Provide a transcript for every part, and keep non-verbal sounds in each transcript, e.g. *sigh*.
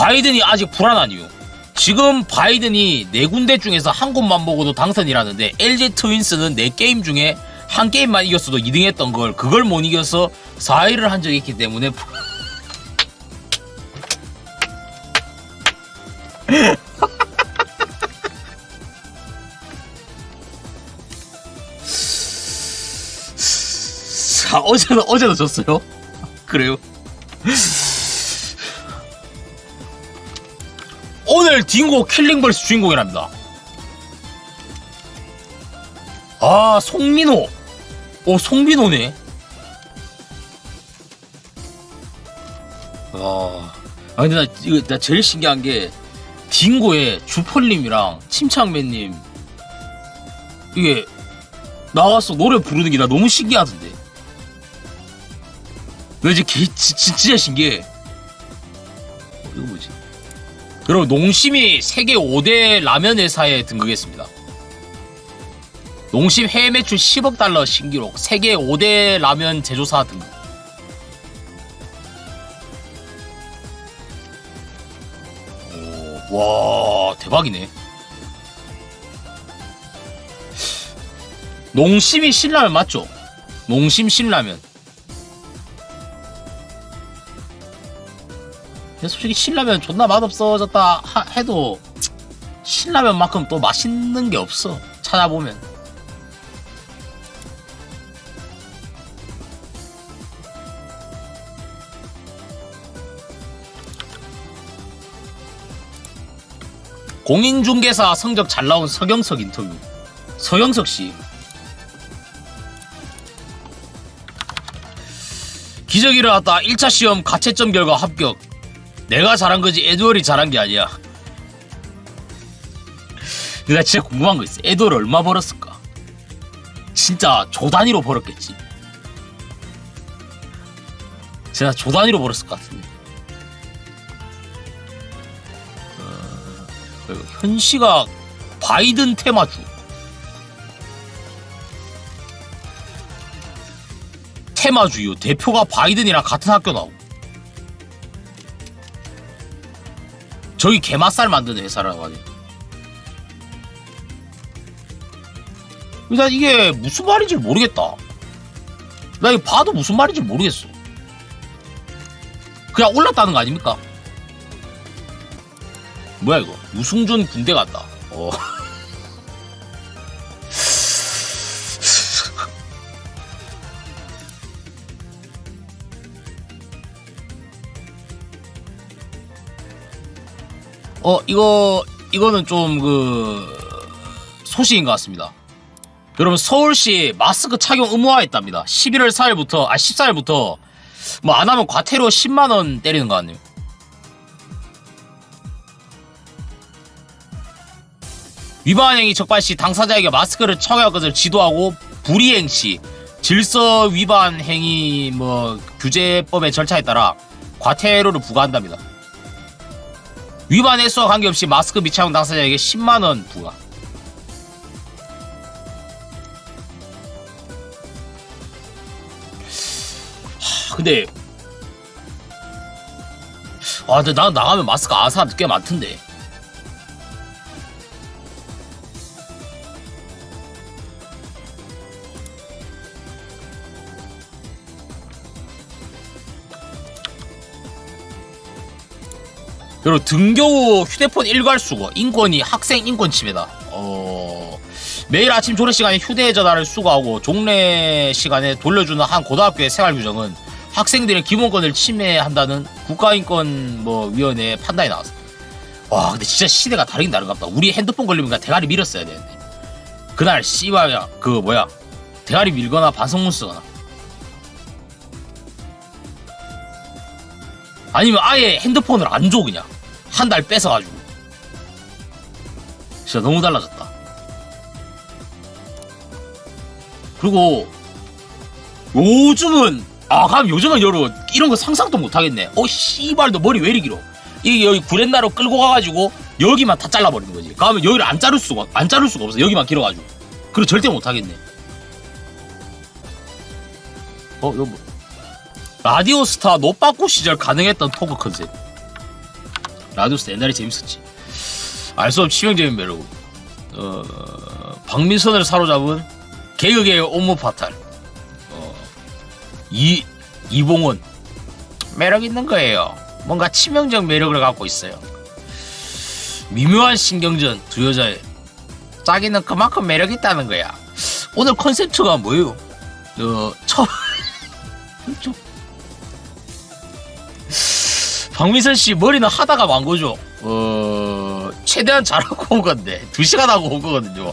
바이든이 아직 불안한 이유. 지금 바이든이 네 군데 중에서 한 곳만 먹어도 당선이라는데 LG 트윈스는 네 게임 중에 한 게임만 이겼어도 2등 했던 걸 그걸 못 이겨서 4위를 한 적이 있기 때문에 자, *laughs* 어제는 어제도 졌어요. *laughs* 그래요. 오늘 딩고 킬링벌스 주인공이랍니다. 아, 송민호. 오, 송민호네. 아, 아 근데 나 이거 나 제일 신기한 게 딩고에 주펄님이랑 침착맨님 이게 나와서 노래 부르는 게 나 너무 신기하던데. 나 이제 개, 지, 지, 진짜 신기해. 여러분, 농심이 세계 5대 라면 회사에 등극했습니다. 농심 해외 매출 10억 달러 신기록, 세계 5대 라면 제조사 등극. 오, 와, 대박이네. 농심이 신라면 맞죠? 농심 신라면. 근데 솔직히 신라면 존나 맛없어졌다 하- 해도 신라면만큼 또 맛있는 게 없어. 찾아보면. 공인중개사 성적 잘 나온 서경석 인터뷰. 서경석 씨. 기적이 일어났다 1차 시험 가채점 결과 합격 내가 잘한 거지 에드월이 잘한 게 아니야. 근데 나 진짜 궁금한 거 있어. 에드월 얼마 벌었을까? 진짜 조 단위로 벌었겠지. 진짜 조 단위로 벌었을 것 같은데. 어, 현씨가 바이든 테마주. 테마주요. 대표가 바이든이랑 같은 학교 나오고. 저기 게맛살 만드는 회사라고 하네. 일단 이게 무슨 말인지 모르겠다. 나 이거 봐도 무슨 말인지 모르겠어. 그냥 올랐다는 거 아닙니까? 뭐야 이거? 유승준 군대 갔다. 어. *laughs* 어 이거 이거는 좀 그 소식인 것 같습니다. 여러분 서울시 마스크 착용 의무화했답니다. 11월 4일부터 아 14일부터 뭐 안 하면 과태료 10만 원 때리는 거 같네요. 위반 행위 적발 시 당사자에게 마스크를 착용할 것을 지도하고 불이행 시 질서 위반 행위 뭐 규제법의 절차에 따라 과태료를 부과한답니다. 위반 횟수와 관계없이 마스크 미착용 당사자에게 10만 원 부과. 하, 근데 아, 근데 나 나가면 마스크 안 사람 꽤 많던데. 그리고 등교 휴대폰 일괄 수거, 인권이 학생 인권 침해다. 어, 매일 아침 조례 시간에 휴대전화를 수거하고 종례 시간에 돌려주는 한 고등학교의 생활 규정은 학생들의 기본권을 침해한다는 국가인권 뭐 위원회의 판단이 나왔어. 와, 근데 진짜 시대가 다르긴 다른가 보다. 우리 핸드폰 걸리면 대가리 밀었어야 되는데. 그날 씨발야 그 뭐야 대가리 밀거나 반성문 쓰거나 아니면 아예 핸드폰을 안 줘 그냥 한 달 뺏어가지고. 진짜 너무 달라졌다. 그리고 요즘은 아 그럼 요즘은 여러분 이런 거 상상도 못하겠네. 어 씨발 너 머리 왜 이리 길어? 이게 여기 구렛나루 끌고 가가지고 여기만 다 잘라버리는 거지. 그러면 여기를 안 자를 수가 안 자를 수가 없어. 여기만 길어가지고. 그리고 절대 못하겠네. 어뭐 라디오 스타 노빠꾸 시절 가능했던 토크 컨셉 라디오스 옛날에 재밌었지. 알 수 없이 치명적인 매력. 어, 박민선을 사로잡은 개그계의 옴무 파탈. 어, 이, 이봉원. 매력 있는 거예요. 뭔가 치명적 매력을 갖고 있어요. 미묘한 신경전 두 여자의 자기는 그만큼 매력 있다는 거야. 오늘 컨셉트가 뭐예요? 어, 처, *laughs* 좀. 박민선 씨 머리는 하다가 만 거죠. 어, 최대한 잘하고 온 건데 두 시간 하고 온 거거든요.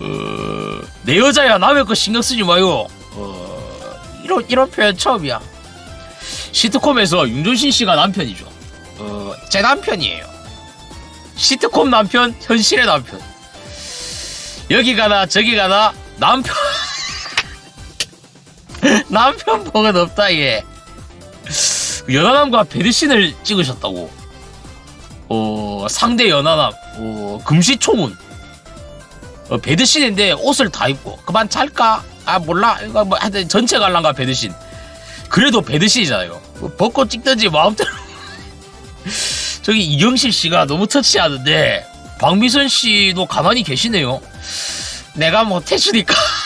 어, 내 여자야 남의 거 신경 쓰지 마요. 어, 이런 이런 표현 처음이야. 시트콤에서 윤종신 씨가 남편이죠. 어, 제 남편이에요. 시트콤 남편, 현실의 남편. 여기 가나 저기 가나 남편 *laughs* 남편 복은 없다 얘. 연하남과 배드신을 찍으셨다고. 어 상대 연하남, 어 금시초문. 어, 배드신인데 옷을 다 입고 그만 잘까? 아 몰라 이거 뭐 하여튼 전체 관람가 배드신. 그래도 배드신이잖아요. 뭐 벗고 찍든지 마음대로. *laughs* 저기 이경실 씨가 너무 터치하는데 박미선 씨도 가만히 계시네요. 내가 뭐 못해주니까. *laughs*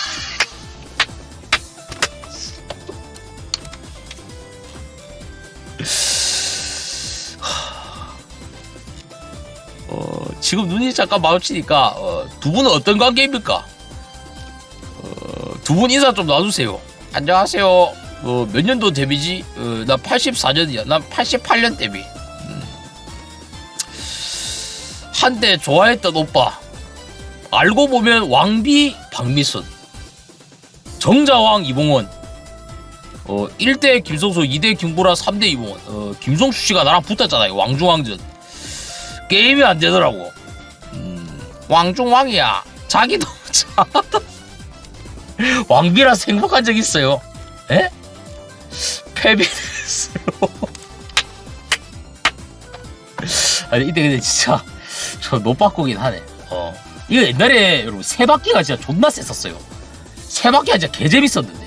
지금 눈이 잠깐 마주치니까 어, 두 분은 어떤 관계입니까? 어, 두 분 인사 좀 놔주세요. 안녕하세요. 어, 몇 년도 데뷔지? 어, 나 84년이야. 난 88년 데뷔. 음. 한때 좋아했던 오빠. 알고 보면 왕비 박미선. 정자왕 이봉원. 어, 1대 김성수, 2대 김구라, 3대 이봉원. 어, 김성수 씨가 나랑 붙었잖아요. 왕중왕전. 게임이 안 되더라고. 음, 왕중왕이야. 자기 너무 잘하다. 왕비라서 행복한 적 있어요. 에? 패배했어요. *laughs* 아니 이때 근데 진짜 저 노바꾸긴 하네. 어. 이거 옛날에 여러분 세 바퀴가 진짜 존나 셌었어요. 세 바퀴가 진짜 개 재밌었는데.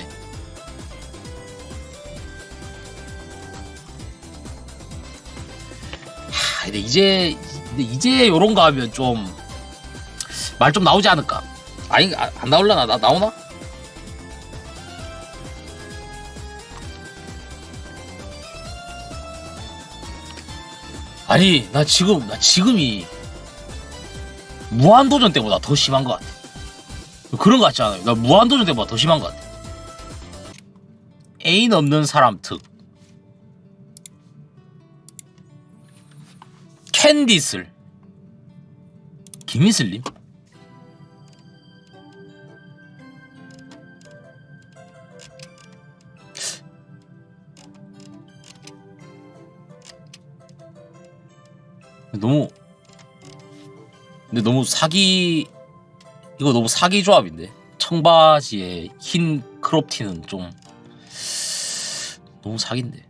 하, 근데 이제 근데 이제 요런 거 하면 좀 말 좀 나오지 않을까? 아니 아, 안 나올라나 나 나오나? 아니 나 지금 나 지금이 무한도전 때보다 더 심한 것 같아. 그런 거 같지 않아요? 나 무한도전 때보다 더 심한 것 같아. 애인 없는 사람 특. 캔디슬. 김희슬님? 근데 너무 사기 이거 너무 사기 조합인데? 청바지에 흰 크롭티는 좀 너무 사기인데.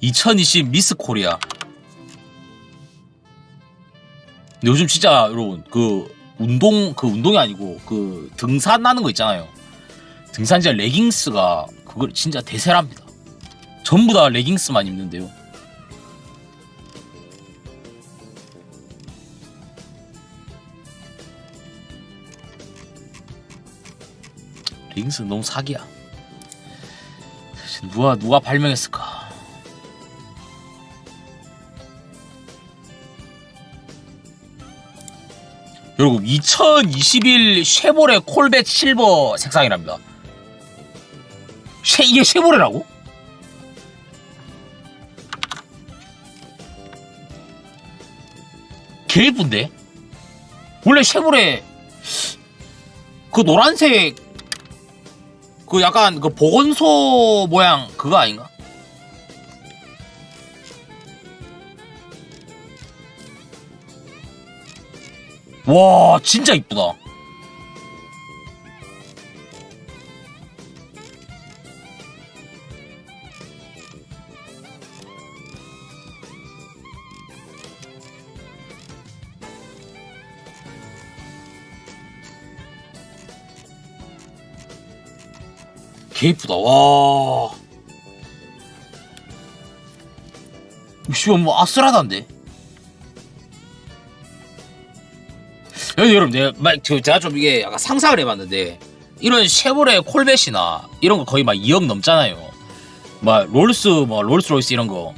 (2020) 미스 코리아. 요즘 진짜 여러분 그 운동 그 운동이 아니고 그 등산하는 거 있잖아요. 등산 진짜 레깅스가 그걸 진짜 대세랍니다. 전부 다 레깅스만 입는데요. 레깅스 너무 사기야. 누가 누가 발명했을까? 여러분 2021 쉐보레 콜벳 실버 색상이랍니다. 쉐 이게 쉐보레라고? 개 예쁜데? 원래 쉐보레 그 노란색 그 약간 그 보건소 모양 그거 아닌가? 와 진짜 이쁘다. 개 이쁘다. 와. 씨발 뭐 아슬하단데? 데 여기 여러분 내가 제가 좀 이게 약간 상상을 해봤는데 이런 쉐보레 콜벳이나 이런 거 거의 막 2억 넘잖아요 막 롤스 뭐 롤스로이스 이런 거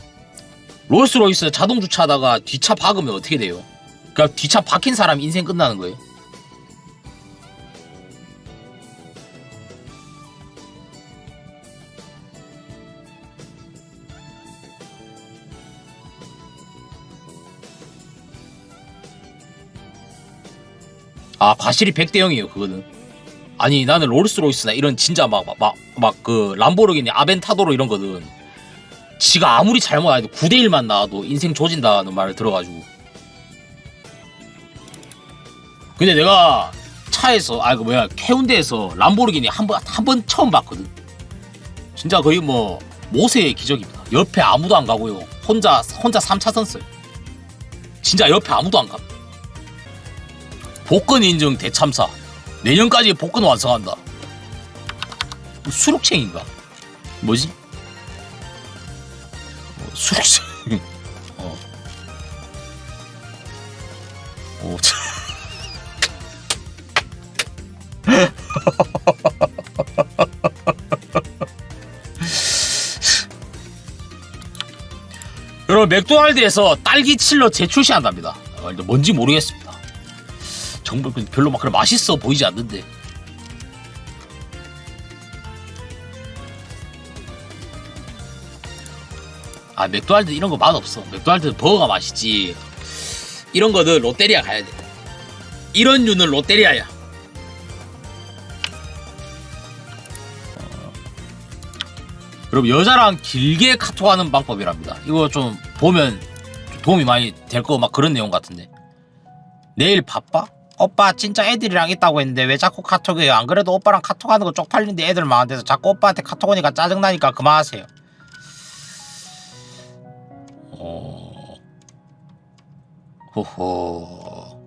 롤스로이스 자동 주차하다가 뒷차 박으면 어떻게 돼요? 그러니까 뒷차 박힌 사람 인생 끝나는 거예요. 아 과실이 100대 0이에요 그거는. 아니 나는 롤스로이스나 이런 진짜 막 막 막 그 람보르기니 아벤타도로 이런 거는 지가 아무리 잘못 안 해도 9대 1만 나와도 인생 조진다는 말을 들어가지고. 근데 내가 차에서 아 그 뭐야 해운대에서 람보르기니 한 번 한 번 처음 봤거든. 진짜 거의 뭐 모세의 기적입니다. 옆에 아무도 안 가고요. 혼자 혼자 3차선 써요 진짜 옆에 아무도 안 가. 복권 인증 대참사 내년까지 복권 완성한다 수록챙인가 뭐지 어, 수록챙 *laughs* 어. 오, 참. *laughs* 여러분 맥도날드에서 딸기 칠러 재출시한답니다. 어, 근데 뭔지 모르겠습니다. 정말 그 별로 막 그래 맛있어 보이지 않는데. 아 맥도날드 이런 거 맛 없어. 맥도날드 버거가 맛있지. 이런 거는 롯데리아 가야 돼. 이런 류는 롯데리아야. 어. 여러분 여자랑 길게 카톡하는 방법이랍니다. 이거 좀 보면 좀 도움이 많이 될 거 막 그런 내용 같은데. 내일 바빠? 오빠 진짜 애들이랑 있다고 했는데 왜 자꾸 카톡해요? 안 그래도 오빠랑 카톡하는 거 쪽팔린데 애들 많은데서 자꾸 오빠한테 카톡 오니까 짜증나니까 그만하세요. 어... 호호...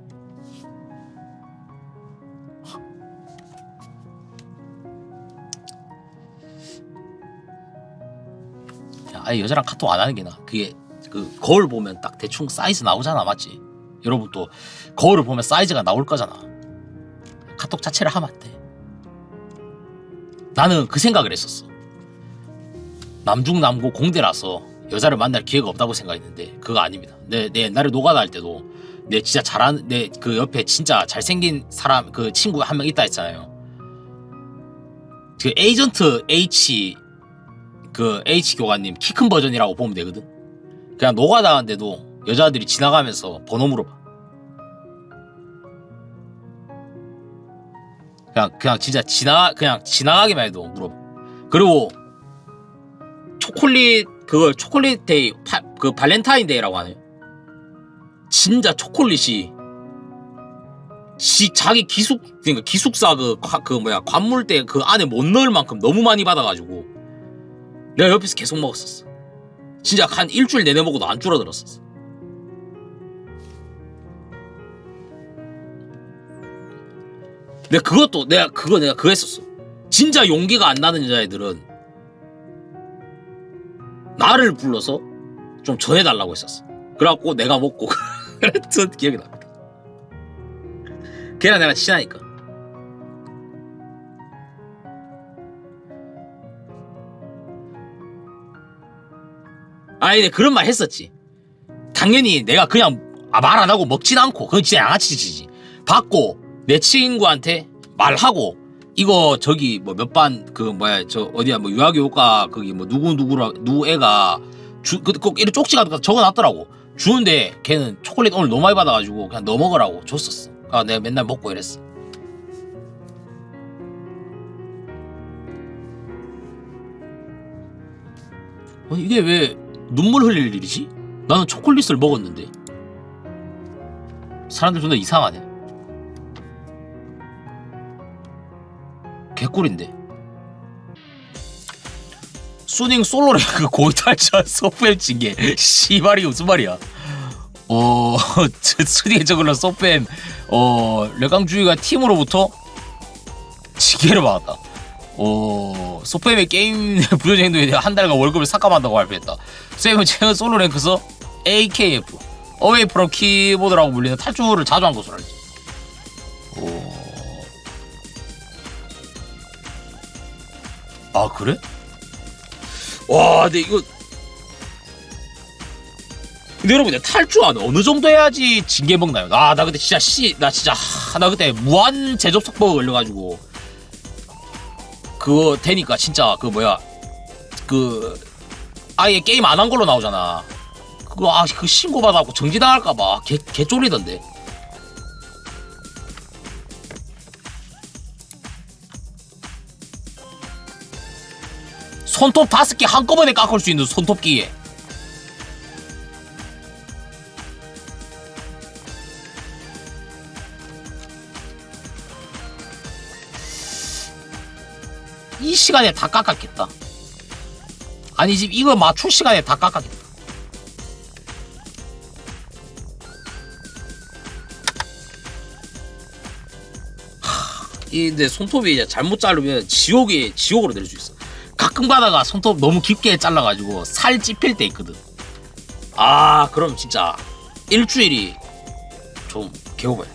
야, 아예 여자랑 카톡 안 하는 게 나. 그게 그 거울 보면 딱 대충 사이즈 나오잖아, 맞지? 여러분 또 거울을 보면 사이즈가 나올 거잖아. 카톡 자체를 하면 안 돼. 나는 그 생각을 했었어. 남중남고 공대라서 여자를 만날 기회가 없다고 생각했는데 그거 아닙니다. 내, 내 옛날에 노가다 할 때도 내 진짜 잘하는 내 그 옆에 진짜 잘생긴 사람 그 친구 한 명 있다 했잖아요. 그 에이전트 H 그 H 교관님 키 큰 버전이라고 보면 되거든. 그냥 노가다 하는데도 여자들이 지나가면서 번호 물어봐. 그냥 그냥 진짜 지나 그냥 지나가기만 해도 물어봐. 그리고 초콜릿 그걸 초콜릿 데이 파, 그 발렌타인 데이라고 하네요. 진짜 초콜릿이 지 자기 기숙 그러니까 기숙사 그, 과- 그 뭐야 관물대 그 안에 못 넣을 만큼 너무 많이 받아가지고 내가 옆에서 계속 먹었었어. 진짜 한 일주일 내내 먹어도 안 줄어들었었어. 내가 그것도 내가 그거 내가 그거 했었어. 진짜 용기가 안 나는 여자애들은 나를 불러서 좀 전해달라고 했었어. 그래갖고 내가 먹고 *laughs* 그랬던 기억이 납니다. 걔랑 내가 친하니까. 아니, 그런 말 했었지. 당연히 내가 그냥 말 안 하고 먹진 않고, 그건 진짜 양아치 짓이지. 받고 내 친구한테 말하고 이거 저기 뭐 몇 반 그 뭐야 저 어디야 뭐 유아교육과 거기 뭐 누구 누구라 누구 애가 주꼭 이렇게 쪽지가 적어놨더라고 주는데 걔는 초콜릿 오늘 너무 많이 받아가지고 그냥 너 먹으라고 줬었어. 아 내가 맨날 먹고 이랬어. 아니 이게 왜 눈물 흘릴 일이지? 나는 초콜릿을 먹었는데 사람들 존나 이상하네. 개꿀인데. 수닝 솔로레 그 고탈자 *laughs* 소프엠 징계 씨발이 무슨 말이야? 어 수닝 저걸로 소프엠 어 레강주의가 팀으로부터 징계를 받았다. 어, 소프엠의 게임 *laughs* 부조직 행동에 대해 한 달간 월급을 삭감한다고 발표했다. 쌤은 최근 솔로 랭크에서 AKF, 어웨이 프롬 키보드라고 불리는 탈주를 자주 한 것으로. 오. 아, 그래? 와, 근데 이거. 근데 여러분, 탈주하는 어느 정도 해야지 징계 먹나요? 아, 나 그때 진짜 씨, 나 진짜, 하, 나 그때 무한 제접 속보가 걸려가지고. 그거 되니까 진짜 그 뭐야 그 아예 게임 안 한 걸로 나오잖아 그거 아그 신고 받아갖고 정지당할까봐 개, 개 쫄리던데 손톱 다섯 개 한꺼번에 깎을 수 있는 손톱기에 이 시간에 다 깎았겠다. 아니 지금 이거 맞출 시간에 다 깎았겠다. 하, 이 근데 손톱이 이제 잘못 자르면 지옥이 지옥으로 될 수 있어. 가끔 가다가 손톱 너무 깊게 잘라가지고 살 찝힐 때 있거든. 아 그럼 진짜 일주일이 좀 개오바야.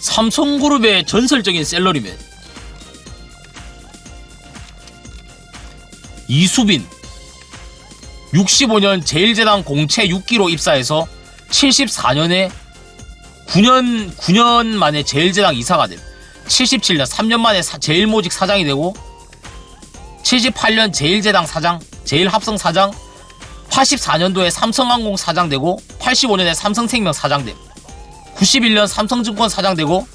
삼성그룹의 전설적인 셀러리맨 이수빈 65년 제일제당 공채 6기로 입사해서 74년에 9년 9년 만에 제일제당 이사가 됨 77년 3년 만에 사- 제일모직 사장이 되고 78년 제일제당 사장 제일합성 사장 84년도에 삼성항공 사장 되고 85년에 삼성생명 사장 됨. 91년 삼성증권 사장 되고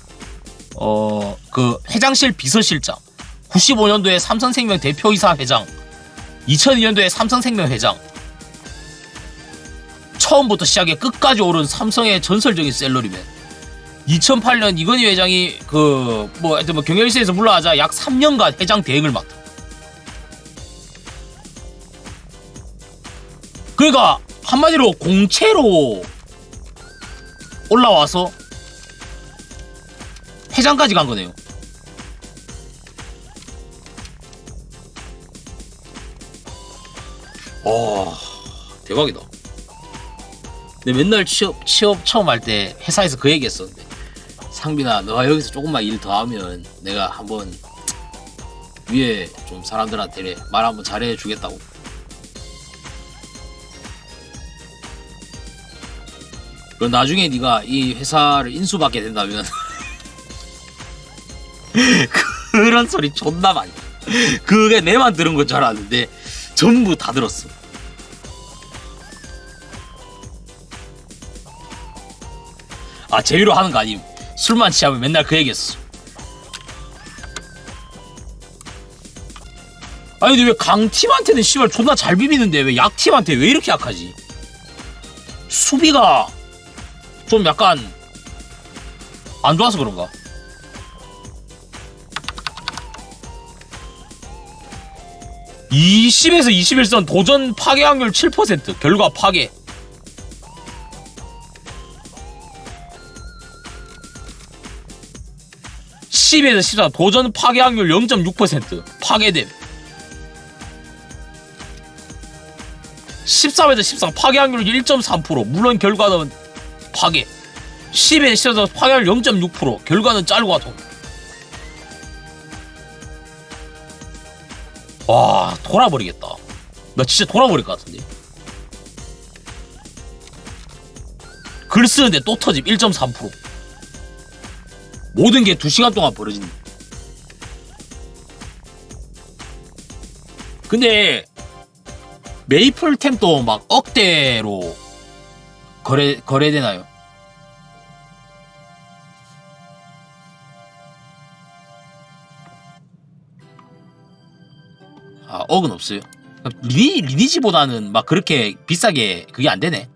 어 그 회장실 비서실장 95년도에 삼성생명 대표이사 회장 2002년도에 삼성생명 회장 처음부터 시작해 끝까지 오른 삼성의 전설적인 셀러리맨 2008년 이건희 회장이 그 뭐 하여튼 뭐 경영실에서 물러나자 약 3년간 회장 대행을 맡아 그러니까 한마디로 공채로 올라와서 회장까지 간 거네요. 와 대박이다. 근데 맨날 취업 취업 처음 할 때 회사에서 그 얘기 했었는데 상빈아 너가 여기서 조금만 일 더 하면 내가 한번 위에 좀 사람들한테 말 한번 잘해 주겠다고. 그럼 나중에 네가 이 회사를 인수받게 된다면 *laughs* 그런 소리 존나 많이 그게 내만 들은 건 줄 알았는데 전부 다 들었어 아 제위로 하는 거 아님? 술만 취하면 맨날 그 얘기했어. 아니 근데 왜 강팀한테는 씨발 존나 잘 비비는데 왜 약팀한테 왜 이렇게 약하지? 수비가 좀 약간 안 좋아서 그런가? (20에서 21선) 도전 파괴 확률 (7%) 결과 파괴 (10에서 14) 도전 파괴 확률 (0.6%) 파괴됨. 13에서 14 파괴 확률 1.3% 물론 결과는 파괴. 10에 실어서 파괴율 0.6% 결과는 짤과 통. 와 돌아버리겠다. 나 진짜 돌아버릴 것 같은데. 글 쓰는데 또 터짐. 1.3% 모든 게 2시간 동안 벌어진다 근데 메이플 템도 막 억대로 거래 거래되나요? 아 억은 없어요. 리니 리니지보다는 막 그렇게 비싸게 그게 안 되네.